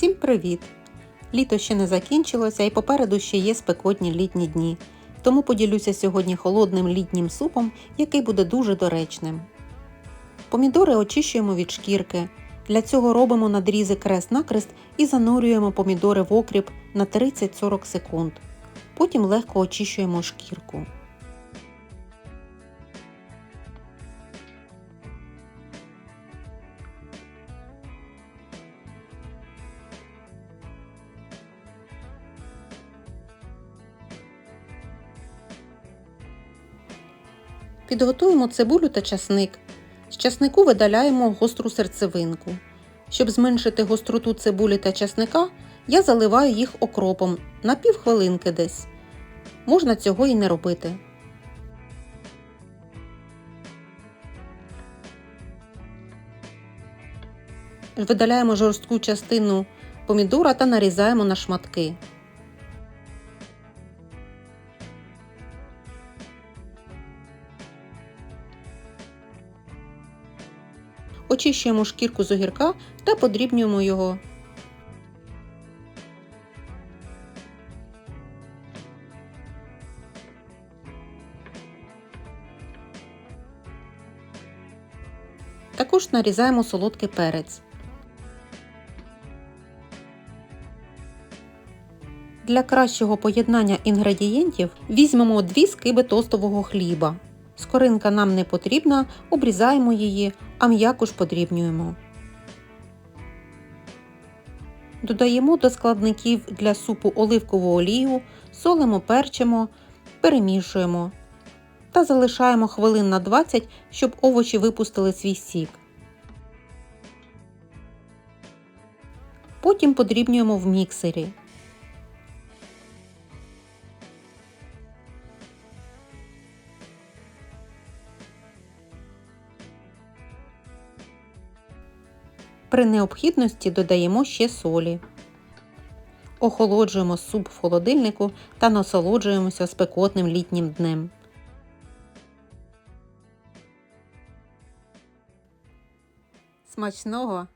Всім привіт! Літо ще не закінчилося і попереду ще є спекотні літні дні. Тому поділюся сьогодні холодним літнім супом, який буде дуже доречним. Помідори очищуємо від шкірки. Для цього робимо надрізи крест-накрест і занурюємо помідори в окріп на 30-40 секунд. Потім легко очищуємо шкірку. Підготуємо цибулю та часник. З часнику видаляємо гостру серцевинку. Щоб зменшити гостроту цибулі та часника, я заливаю їх окропом на півхвилинки десь. Можна цього і не робити. Видаляємо жорстку частину помідора та нарізаємо на шматки. Очищуємо шкірку з огірка та подрібнюємо його. Також нарізаємо солодкий перець. Для кращого поєднання інгредієнтів візьмемо 2 скиби тостового хліба. Скоринка нам не потрібна, обрізаємо її, а м'якуш подрібнюємо. Додаємо до складників для супу оливкову олію, солимо, перчимо, перемішуємо та залишаємо хвилин на 20, щоб овочі випустили свій сік. Потім подрібнюємо в міксері. При необхідності додаємо ще солі. Охолоджуємо суп в холодильнику та насолоджуємося спекотним літнім днем. Смачного!